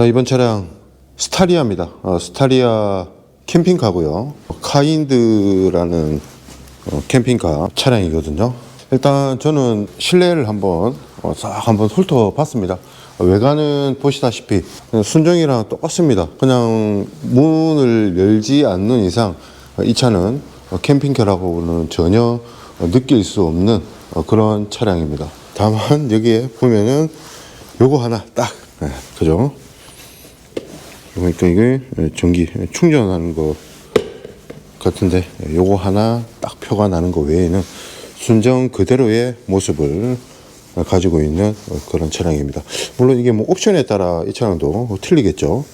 자 이번 차량 스타리아입니다. 어, 스타리아 캠핑카고요. 카인드라는 어, 캠핑카 차량이거든요. 일단 저는 실내를 한번 어, 싹 한번 훑어봤습니다. 어, 외관은 보시다시피 순정이랑 똑같습니다. 그냥 문을 열지 않는 이상 어, 이 차는 어, 캠핑카라고는 전혀 어, 느낄 수 없는 어, 그런 차량입니다. 다만 여기에 보면은 요거 하나 딱 네, 그죠? 그러니까 이게 전기 충전하는 거 같은데 요거 하나 딱 표가 나는 거 외에는 순정 그대로의 모습을 가지고 있는 그런 차량입니다. 물론 이게 뭐 옵션에 따라 이 차량도 틀리겠죠.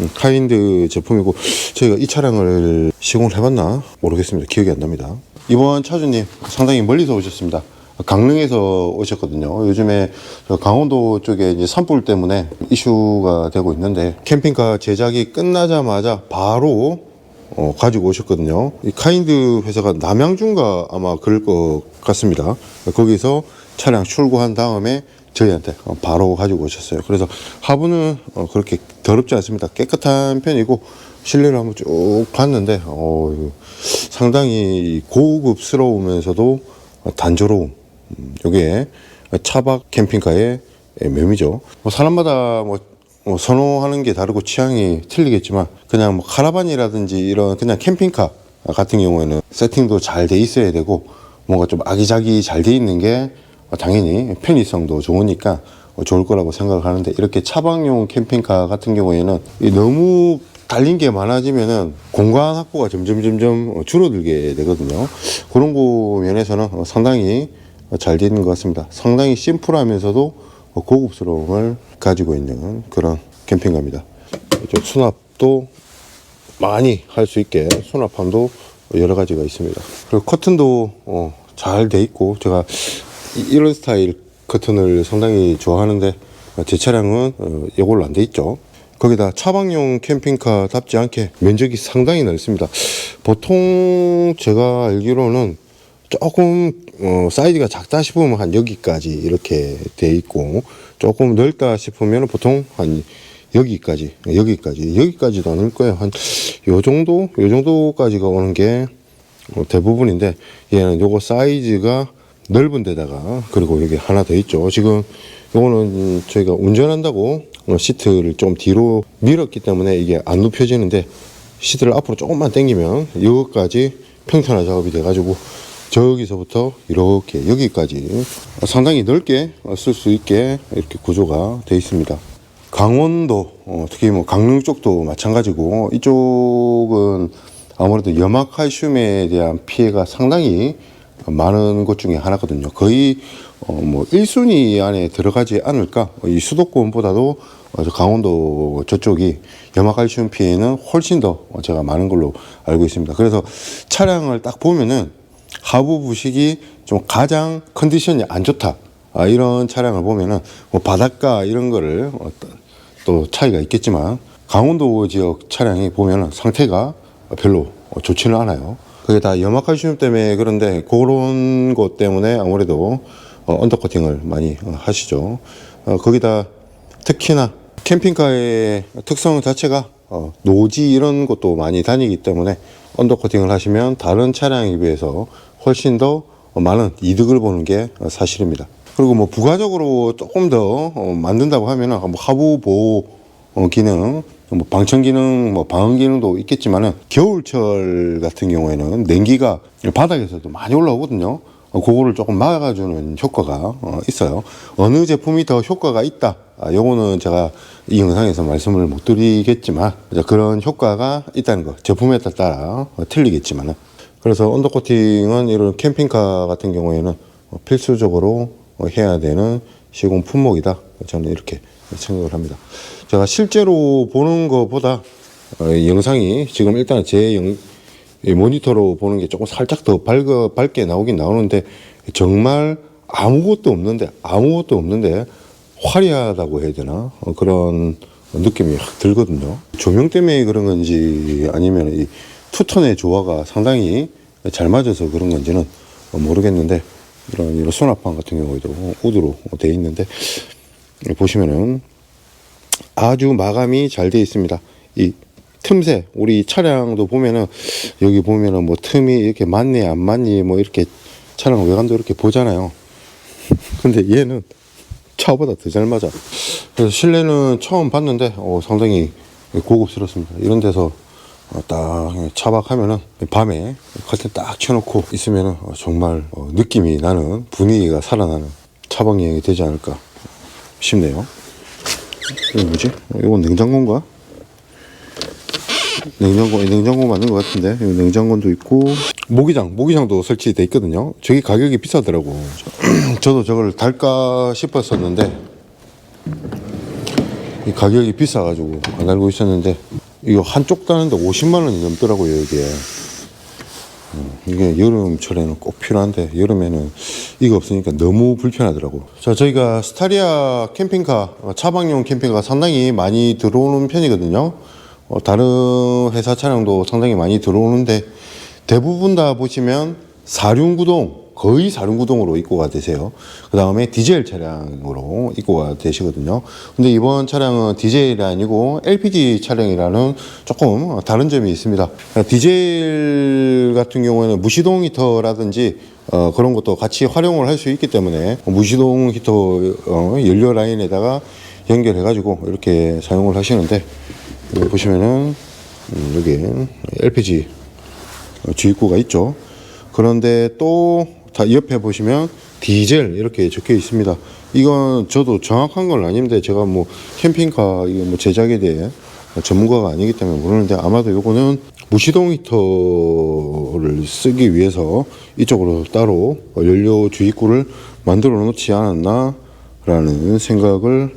음, 카인드 제품이고 저희가 이 차량을 시공을 해봤나 모르겠습니다. 기억이 안 납니다. 이번 차주님 상당히 멀리서 오셨습니다. 강릉에서 오셨거든요. 요즘에 저 강원도 쪽에 이제 산불 때문에 이슈가 되고 있는데 캠핑카 제작이 끝나자마자 바로 어, 가지고 오셨거든요. 이 카인드 회사가 남양주인가 아마 그럴 것 같습니다. 거기서 차량 출고한 다음에 저희한테 어, 바로 가지고 오셨어요. 그래서 하부는 어, 그렇게 더럽지 않습니다. 깨끗한 편이고 실내를 한번 쭉 봤는데 어, 상당히 고급스러우면서도 단조로움. 음, 요게 차박 캠핑카의 묘미죠. 뭐 사람마다 뭐, 뭐 선호하는 게 다르고 취향이 틀리겠지만 그냥 뭐 카라반이라든지 이런 그냥 캠핑카 같은 경우에는 세팅도 잘 돼 있어야 되고 뭔가 좀 아기자기 잘 돼 있는 게 당연히 편의성도 좋으니까 좋을 거라고 생각을 하는데 이렇게 차박용 캠핑카 같은 경우에는 이 너무 달린 게 많아지면은 공간 확보가 점점 점점 줄어들게 되거든요. 그런 거 면에서는 상당히 잘 되는 것 같습니다. 상당히 심플하면서도 고급스러움을 가지고 있는 그런 캠핑카입니다. 수납도 많이 할 수 있게 수납함도 여러 가지가 있습니다. 그리고 커튼도 어, 잘 돼 있고 제가 이- 이런 스타일 커튼을 상당히 좋아하는데 제 차량은 어, 이걸로 안 돼 있죠. 거기다 차박용 캠핑카답지 않게 면적이 상당히 넓습니다. 보통 제가 알기로는 조금 어, 사이즈가 작다 싶으면 한 여기까지 이렇게 돼 있고 조금 넓다 싶으면 보통 한 여기까지 여기까지 여기까지도 안 올 거예요. 한 요 정도 요 정도까지가 오는 게 어, 대부분인데 얘는 요거 사이즈가 넓은 데다가 그리고 여기 하나 더 있죠. 지금 요거는 저희가 운전한다고 어, 시트를 좀 뒤로 밀었기 때문에 이게 안 눕혀지는데 시트를 앞으로 조금만 당기면 여기까지 평탄화 작업이 돼가지고 저기서부터 이렇게 여기까지 상당히 넓게 쓸 수 있게 이렇게 구조가 되어 있습니다. 강원도 어, 특히 뭐 강릉 쪽도 마찬가지고 이쪽은 아무래도 염화칼슘에 대한 피해가 상당히 많은 곳 중에 하나거든요. 거의 어, 뭐 1순위 안에 들어가지 않을까? 이 수도권보다도 강원도 저쪽이 염화칼슘 피해는 훨씬 더 제가 많은 걸로 알고 있습니다. 그래서 차량을 딱 보면은 하부 부식이 좀 가장 컨디션이 안 좋다. 아, 이런 차량을 보면은 뭐 바닷가 이런 거를 어, 또- 또 차이가 있겠지만 강원도 지역 차량이 보면은 상태가 별로 어, 좋지는 않아요. 그게 다 염화칼슘 때문에 그런데 그런 것 때문에 아무래도 어, 언더커팅을 많이 어, 하시죠. 어, 거기다 특히나 캠핑카의 특성 자체가 어, 노지 이런 것도 많이 다니기 때문에 언더커팅을 하시면 다른 차량에 비해서 훨씬 더 많은 이득을 보는 게 어, 사실입니다. 그리고 뭐 부가적으로 조금 더 어, 만든다고 하면은 뭐 하부 보호 어, 기능, 뭐 방청 기능, 뭐 방음 기능도 있겠지만은 겨울철 같은 경우에는 냉기가 바닥에서도 많이 올라오거든요. 어, 그거를 조금 막아주는 효과가 어, 있어요. 어느 제품이 더 효과가 있다. 아, 요거는 제가 이 영상에서 말씀을 못 드리겠지만 그런 효과가 있다는 거 제품에 따라 어, 틀리겠지만은 그래서 언더코팅은 이런 캠핑카 같은 경우에는 어, 필수적으로 어, 해야 되는 시공 품목이다. 저는 이렇게 생각을 합니다. 제가 실제로 보는 것보다 어, 이 영상이 지금 일단 제 영, 이 모니터로 보는 게 조금 살짝 더 밝, 밝게 나오긴 나오는데 정말 아무것도 없는데 아무것도 없는데 화려하다고 해야 되나 어, 그런 느낌이 확 들거든요. 조명 때문에 그런 건지 아니면 이 투톤의 조화가 상당히 잘 맞아서 그런 건지는 모르겠는데 이런 이런 수납판 같은 경우에도 우드로 돼 있는데 보시면은 아주 마감이 잘 되어 있습니다. 이 틈새 우리 차량도 보면은 여기 보면은 뭐 틈이 이렇게 맞니 안 맞니 뭐 이렇게 차량 외관도 이렇게 보잖아요. 근데 얘는 차보다 더 잘 맞아. 그래서 실내는 처음 봤는데 어, 상당히 고급스럽습니다. 이런 데서 어, 딱 차박하면은 밤에 커튼 딱 켜놓고 있으면은 어, 정말 어, 느낌이 나는 분위기가 살아나는 차박 여행이 되지 않을까 싶네요. 이거 뭐지? 어, 이건 냉장고인가? 냉장고, 냉장고 맞는 것 같은데 냉장고도 있고 모기장, 모기장도 설치돼 있거든요. 저기 가격이 비싸더라고. 저도 저걸 달까 싶었었는데 이 가격이 비싸가지고 안 알고 있었는데 이거 한쪽 다는데 50만 원이 넘더라고요 이게. 음, 이게 여름철에는 꼭 필요한데 여름에는 이거 없으니까 너무 불편하더라고. 자 저희가 스타리아 캠핑카 어, 차박용 캠핑카가 상당히 많이 들어오는 편이거든요. 어, 다른 회사 차량도 상당히 많이 들어오는데 대부분 다 보시면 사륜구동 거의 사륜구동으로 입고가 되세요. 그 다음에 디젤 차량으로 입고가 되시거든요. 근데 이번 차량은 디젤이 아니고 LPG 차량이라는 조금 다른 점이 있습니다. 디젤 같은 경우에는 무시동 히터라든지 어, 그런 것도 같이 활용을 할 수 있기 때문에 무시동 히터 어, 연료 라인에다가 연결해 가지고 이렇게 사용을 하시는데 여기 보시면은 음, 여기 LPG 어, 주입구가 있죠. 그런데 또 다 옆에 보시면 디젤 이렇게 적혀 있습니다. 이건 저도 정확한 건 아닌데 제가 뭐 캠핑카 이거 뭐 제작에 대해 전문가가 아니기 때문에 모르는데 아마도 요거는 무시동 히터를 쓰기 위해서 이쪽으로 따로 연료 주입구를 만들어 놓지 않았나 라는 생각을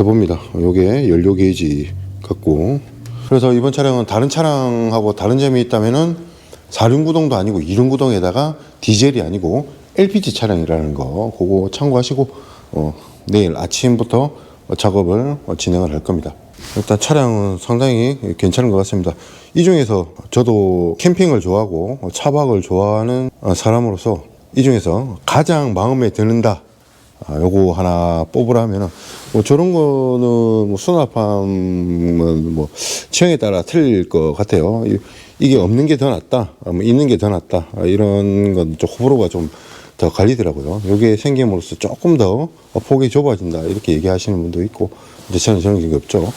해봅니다. 요게 연료 게이지 같고 그래서 이번 차량은 다른 차량하고 다른 점이 있다면은 사륜구동도 아니고 이륜구동에다가 디젤이 아니고 LPG 차량이라는 거 그거 참고하시고 어, 내일 아침부터 작업을 어, 진행을 할 겁니다. 일단 차량은 상당히 괜찮은 것 같습니다. 이 중에서 저도 캠핑을 좋아하고 어, 차박을 좋아하는 어, 사람으로서 이 중에서 가장 마음에 드는다. 아, 요거 하나 뽑으라면은 뭐 저런 거는 뭐 수납함은 뭐 취향에 따라 틀릴 것 같아요. 이- 이게 없는 게 더 낫다, 아, 뭐 있는 게 더 낫다 아, 이런 건 좀 호불호가 좀 더 갈리더라고요. 요게 생김으로써 조금 더 폭이 좁아진다 이렇게 얘기하시는 분도 있고 이제 저는 저는 그게 없죠.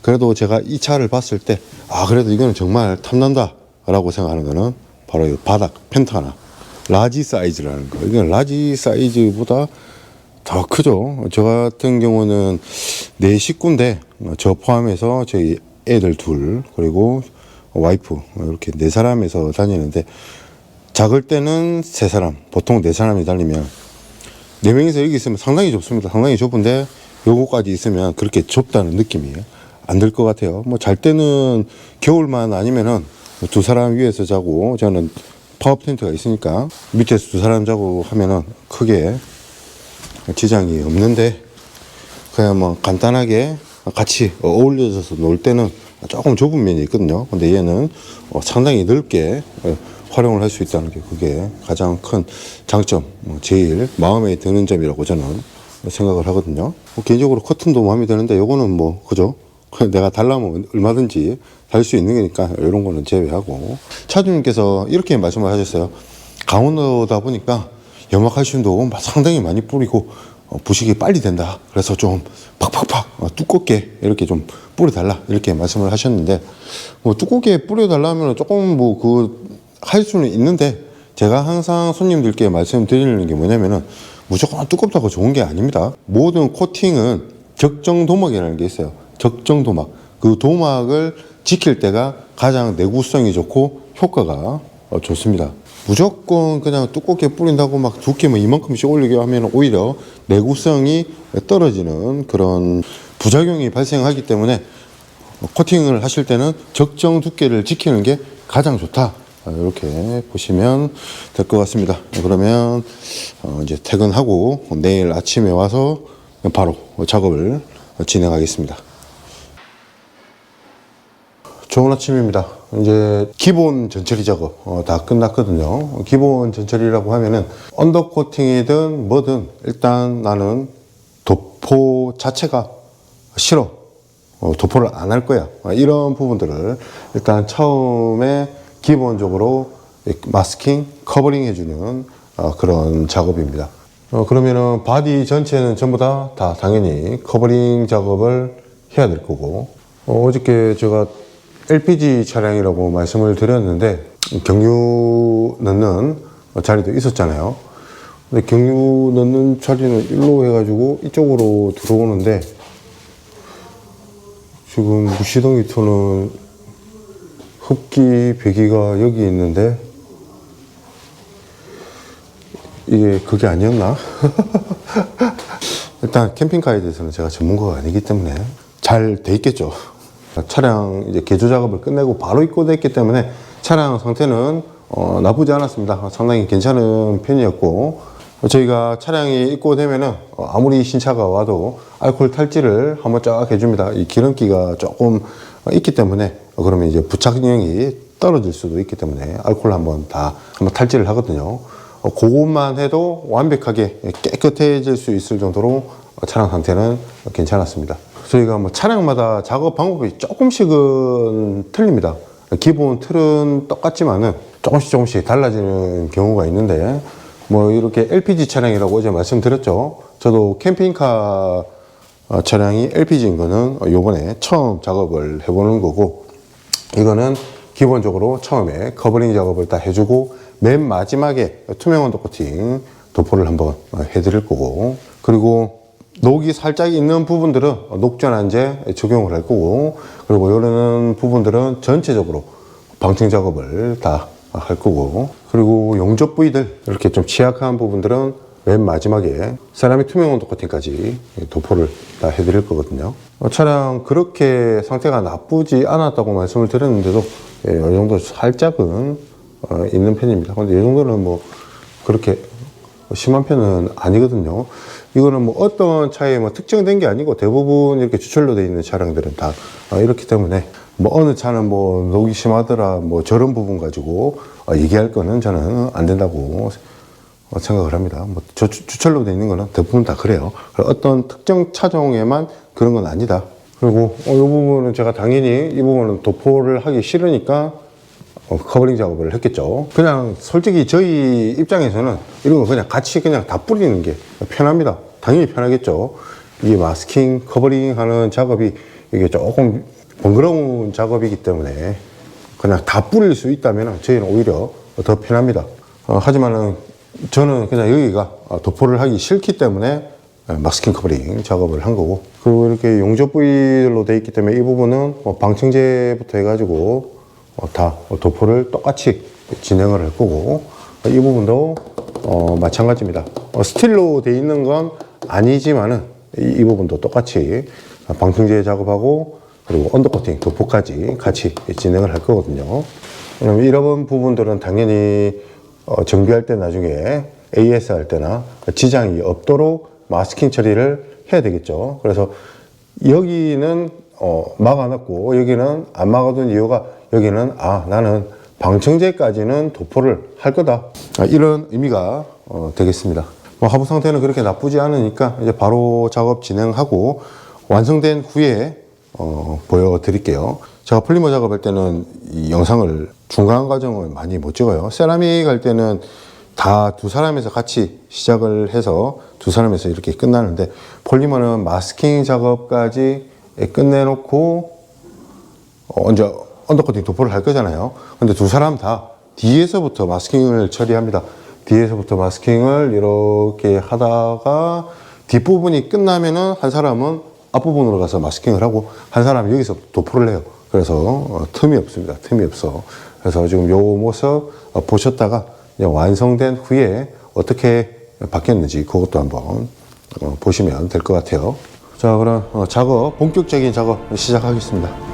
그래도 제가 이 차를 봤을 때 아 그래도 이거는 정말 탐난다라고 생각하는 거는 바로 이 바닥 펜타나 라지 사이즈라는 거. 이건 라지 사이즈보다 더 크죠. 저 같은 경우는 네 식구인데 저 포함해서 저희 애들 둘 그리고 와이프 이렇게 네 사람에서 다니는데 작을 때는 세 사람 보통 네 사람이 달리면 네 명이서 여기 있으면 상당히 좁습니다. 상당히 좁은데 요거까지 있으면 그렇게 좁다는 느낌이 안들것 같아요. 뭐 잘 때는 겨울만 아니면은 두 사람 위에서 자고 저는 파업 텐트가 있으니까 밑에서 두 사람 자고 하면은 크게 지장이 없는데 그냥 뭐 간단하게 같이 어울려져서 놀 때는 조금 좁은 면이 있거든요. 근데 얘는 어, 상당히 넓게 어, 활용을 할 수 있다는 게 그게 가장 큰 장점, 어, 제일 마음에 드는 점이라고 저는 생각을 하거든요. 뭐 개인적으로 커튼도 마음에 드는데 요거는 뭐 그죠? 내가 달라면 얼마든지 달 수 있는 거니까 이런 거는 제외하고 차주님께서 이렇게 말씀을 하셨어요. 강원도다 보니까 염화칼슘도 막 상당히 많이 뿌리고 어, 부식이 빨리 된다. 그래서 좀 팍팍팍 어, 두껍게 이렇게 좀 뿌려달라 이렇게 말씀을 하셨는데 뭐 두껍게 뿌려달라면 조금 뭐 그 할 수는 있는데 제가 항상 손님들께 말씀드리는 게 뭐냐면은 무조건 두껍다고 좋은 게 아닙니다. 모든 코팅은 적정 도막이라는 게 있어요. 적정 도막. 그 도막을 지킬 때가 가장 내구성이 좋고 효과가 어, 좋습니다. 무조건 그냥 두껍게 뿌린다고 막 두께 뭐 이만큼씩 올리게 하면 오히려 내구성이 떨어지는 그런 부작용이 발생하기 때문에 코팅을 하실 때는 적정 두께를 지키는 게 가장 좋다. 아, 이렇게 보시면 될 것 같습니다. 그러면 어, 이제 퇴근하고 내일 아침에 와서 바로 작업을 진행하겠습니다. 좋은 아침입니다. 이제 기본 전처리 작업 어, 다 끝났거든요. 기본 전처리라고 하면은 언더 코팅이든 뭐든 일단 나는 도포 자체가 싫어. 어, 도포를 안 할 거야. 어, 이런 부분들을 일단 처음에 기본적으로 이 마스킹, 커버링 해주는 어, 그런 작업입니다. 어, 그러면은 바디 전체는 전부 다, 다 당연히 커버링 작업을 해야 될 거고 어, 어저께 제가 LPG 차량이라고 말씀을 드렸는데 경유 넣는 자리도 있었잖아요. 근데 경유 넣는 자리는 일로 해가지고 이쪽으로 들어오는데 지금 무시동 히터는 흡기 배기가 여기 있는데 이게 그게 아니었나? 일단 캠핑카에 대해서는 제가 전문가가 아니기 때문에 잘 돼 있겠죠. 차량 이제 개조 작업을 끝내고 바로 입고됐기 때문에 차량 상태는 어, 나쁘지 않았습니다. 상당히 괜찮은 편이었고 저희가 차량이 입고되면은 어, 아무리 신차가 와도 알코올 탈지를 한번 쫙 해줍니다. 이 기름기가 조금 있기 때문에 어, 그러면 이제 부착력이 떨어질 수도 있기 때문에 알코올 한번 다 한번 탈지를 하거든요. 어, 그것만 해도 완벽하게 깨끗해질 수 있을 정도로 어, 차량 상태는 괜찮았습니다. 저희가 뭐 차량마다 작업 방법이 조금씩은 틀립니다. 기본 틀은 똑같지만은 조금씩 조금씩 달라지는 경우가 있는데 뭐 이렇게 LPG 차량이라고 어제 말씀드렸죠. 저도 캠핑카 어, 차량이 LPG인 거는 요번에 처음 작업을 해보는 거고 이거는 기본적으로 처음에 커버링 작업을 다 해주고 맨 마지막에 투명 원도 코팅 도포를 한번 해드릴 거고 그리고 녹이 살짝 있는 부분들은 녹전환제 적용을 할 거고 그리고 이런 부분들은 전체적으로 방청 작업을 다 할 거고 그리고 용접 부위들 이렇게 좀 취약한 부분들은 맨 마지막에 세라믹 투명 온도 코팅까지 도포를 다 해드릴 거거든요. 어, 차량 그렇게 상태가 나쁘지 않았다고 말씀을 드렸는데도 예, 이 정도 살짝은 어, 있는 편입니다. 근데 이 정도는 뭐 그렇게 심한 편은 아니거든요. 이거는 뭐 어떤 차에 뭐 특정된 게 아니고 대부분 이렇게 주철로 되어 있는 차량들은 다 어, 이렇기 때문에 뭐 어느 차는 뭐 녹이 심하더라 뭐 저런 부분 가지고 어, 얘기할 거는 저는 안 된다고 어, 생각을 합니다. 뭐 저, 주- 주철로 되어 있는 거는 대부분 다 그래요. 어떤 특정 차종에만 그런 건 아니다. 그리고 어, 이 부분은 제가 당연히 이 부분은 도포를 하기 싫으니까 어, 커버링 작업을 했겠죠. 그냥 솔직히 저희 입장에서는 이런 거 그냥 같이 그냥 다 뿌리는 게 편합니다. 당연히 편하겠죠. 이게 마스킹, 커버링 하는 작업이 이게 조금 번거로운 작업이기 때문에 그냥 다 뿌릴 수 있다면 저희는 오히려 더 편합니다. 어, 하지만은 저는 그냥 여기가 어, 도포를 하기 싫기 때문에 어, 마스킹 커버링 작업을 한 거고 그리고 이렇게 용접 부위로 돼 있기 때문에 이 부분은 뭐 방청제부터 해가지고 어, 다 도포를 똑같이 진행을 할 거고 이 부분도 어, 마찬가지입니다. 어, 스틸로 돼 있는 건 아니지만은 이, 이 부분도 똑같이 방청제 작업하고 그리고 언더코팅 도포까지 같이 진행을 할 거거든요. 왜냐면 이런 부분들은 당연히 어, 정비할 때 나중에 AS 할 때나 지장이 없도록 마스킹 처리를 해야 되겠죠. 그래서 여기는 어, 막아놨고 여기는 안 막아둔 이유가 여기는 아 나는 방청제까지는 도포를 할 거다 아, 이런 의미가 어, 되겠습니다. 뭐 하부 상태는 그렇게 나쁘지 않으니까 이제 바로 작업 진행하고 완성된 후에 어, 보여드릴게요. 제가 폴리머 작업할 때는 이 영상을 중간 과정을 많이 못 찍어요. 세라믹 할 때는 다 두 사람에서 같이 시작을 해서 두 사람에서 이렇게 끝나는데 폴리머는 마스킹 작업까지 끝내놓고 어, 이제 언더코팅 도포를 할 거잖아요. 근데 두 사람 다 뒤에서부터 마스킹을 처리합니다. 뒤에서부터 마스킹을 이렇게 하다가 뒷부분이 끝나면은 한 사람은 앞부분으로 가서 마스킹을 하고 한 사람은 여기서 도포를 해요. 그래서 어, 틈이 없습니다. 틈이 없어. 그래서 지금 요 모습 어, 보셨다가 완성된 후에 어떻게 바뀌었는지 그것도 한번 어, 보시면 될 것 같아요. 자, 그럼 어, 작업, 본격적인 작업 시작하겠습니다.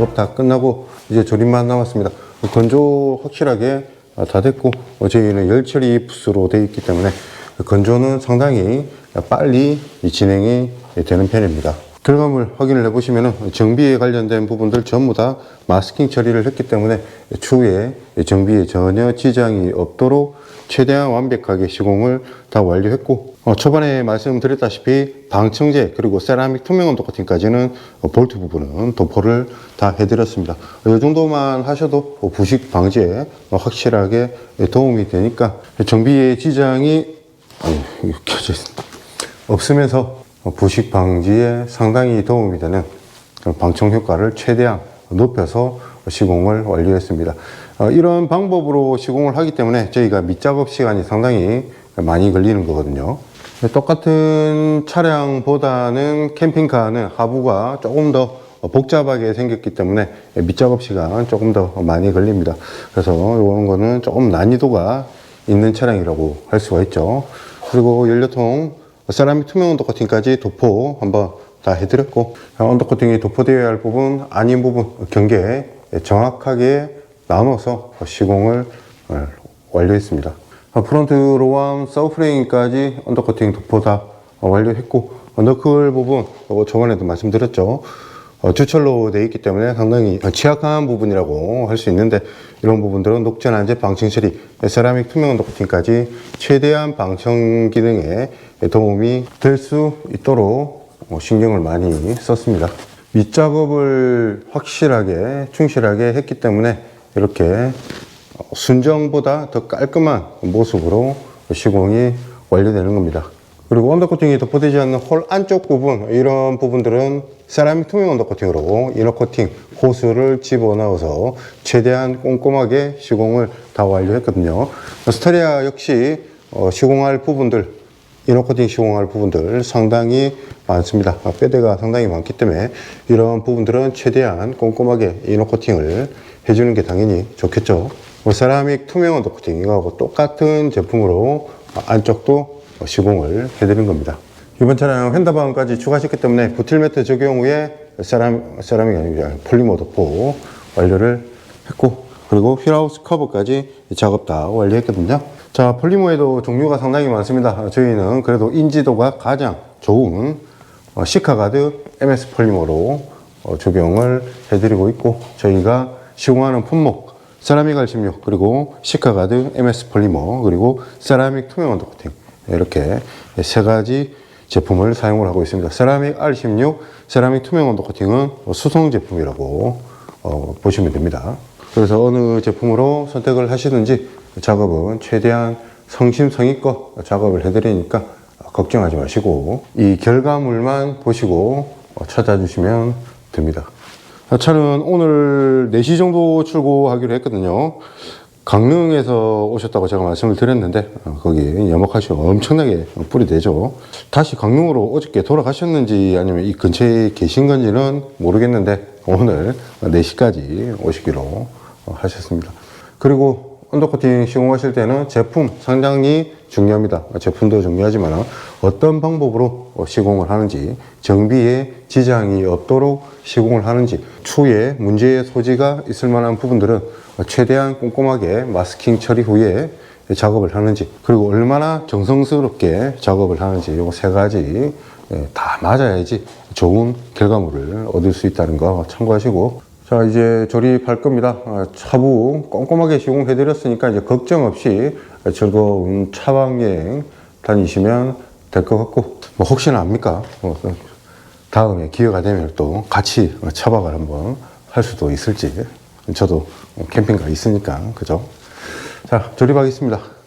작업 다 끝나고 이제 조립만 남았습니다. 건조 확실하게 아, 다 됐고 어, 저희는 열처리 붓으로 되어 있기 때문에 건조는 상당히 빨리 이 진행이 되는 편입니다. 결과물 확인을 해보시면 정비에 관련된 부분들 전부 다 마스킹 처리를 했기 때문에 추후에 정비에 전혀 지장이 없도록 최대한 완벽하게 시공을 다 완료했고 어, 초반에 말씀드렸다시피 방청제 그리고 세라믹 투명 온도 코팅까지는 어, 볼트 부분은 도포를 다 해드렸습니다. 이 정도만 하셔도 어, 부식 방지에 어, 확실하게 도움이 되니까 정비의 지장이 아니, 켜져 있습니다. 없으면서 부식 방지에 상당히 도움이 되는 방청 효과를 최대한 높여서 시공을 완료했습니다. 어, 이런 방법으로 시공을 하기 때문에 저희가 밑작업 시간이 상당히 많이 걸리는 거거든요. 똑같은 차량보다는 캠핑카는 하부가 조금 더 복잡하게 생겼기 때문에 밑작업 시간 조금 더 많이 걸립니다. 그래서 이런 거는 조금 난이도가 있는 차량이라고 할 수가 있죠. 그리고 연료통 세라믹 투명 언더 코팅까지 도포 한번 다 해드렸고 언더 코팅이 도포되어야 할 부분 아닌 부분 경계 정확하게 나눠서 시공을 어, 완료했습니다. 프론트 로암 서브프레임까지 언더 코팅 도포 다 완료했고 너클 부분 이거 저번에도 말씀드렸죠. 어, 주철로 되어 있기 때문에 상당히 취약한 부분이라고 할 수 있는데 이런 부분들은 녹전 안제 방청 처리, 세라믹 투명 언더 코팅까지 최대한 방청 기능에 도움이 될 수 있도록 어, 신경을 많이 썼습니다. 밑작업을 확실하게 충실하게 했기 때문에 이렇게 순정보다 더 깔끔한 모습으로 시공이 완료되는 겁니다. 그리고 언더코팅이 덮어되지 않는 홀 안쪽 부분 이런 부분들은 세라믹 투명 언더코팅으로 이너코팅 호스를 집어넣어서 최대한 꼼꼼하게 시공을 다 완료했거든요. 스타리아 역시 어, 시공할 부분들 이너코팅 시공할 부분들 상당히 많습니다. 아, 뼈대가 상당히 많기 때문에 이런 부분들은 최대한 꼼꼼하게 이너코팅을 해주는 게 당연히 좋겠죠. 뭐 세라믹 투명 언더 코팅 이거하고 똑같은 제품으로 안쪽도 시공을 해드린 겁니다. 이번 차량 휀다방까지 추가했기 때문에 부틸매트 적용 후에 세람, 세라믹이 아니고 폴리머 도포 완료를 했고 그리고 휠하우스 커버까지 작업 다 완료했거든요. 자, 폴리머에도 종류가 상당히 많습니다. 저희는 그래도 인지도가 가장 좋은 어, 시카가드 MS 폴리머로 어, 적용을 해드리고 있고 저희가 시공하는 품목 세라믹 R16 그리고 시카가드 MS 폴리머 그리고 세라믹 투명 언더 코팅 이렇게 세 가지 제품을 사용을 하고 있습니다. 세라믹 R16, 세라믹 투명 언더 코팅은 수성 제품이라고 어, 보시면 됩니다. 그래서 어느 제품으로 선택을 하시든지 작업은 최대한 성심성의껏 작업을 해드리니까 걱정하지 마시고 이 결과물만 보시고 찾아주시면 됩니다. 차는 오늘 4시 정도 출고하기로 했거든요. 강릉에서 오셨다고 제가 말씀을 드렸는데 어, 거기 염화칼슘 엄청나게 뿌리대죠. 다시 강릉으로 어저께 돌아가셨는지 아니면 이 근처에 계신 건지는 모르겠는데 오늘 4시까지 오시기로 하셨습니다. 그리고 언더코팅 시공하실 때는 제품 상당히 중요합니다. 제품도 중요하지만 어떤 방법으로 시공을 하는지 정비에 지장이 없도록 시공을 하는지 추후에 문제의 소지가 있을 만한 부분들은 최대한 꼼꼼하게 마스킹 처리 후에 작업을 하는지 그리고 얼마나 정성스럽게 작업을 하는지 이거 세 가지 다 맞아야지 좋은 결과물을 얻을 수 있다는 거 참고하시고 자 이제 조립할 겁니다. 아, 차부 꼼꼼하게 시공해 드렸으니까 이제 걱정 없이 즐거운 차박 여행 다니시면 될 것 같고 뭐 혹시나 압니까? 뭐 다음에 기회가 되면 또 같이 차박을 한번 할 수도 있을지. 저도 캠핑카 있으니까 그죠? 자 조립하겠습니다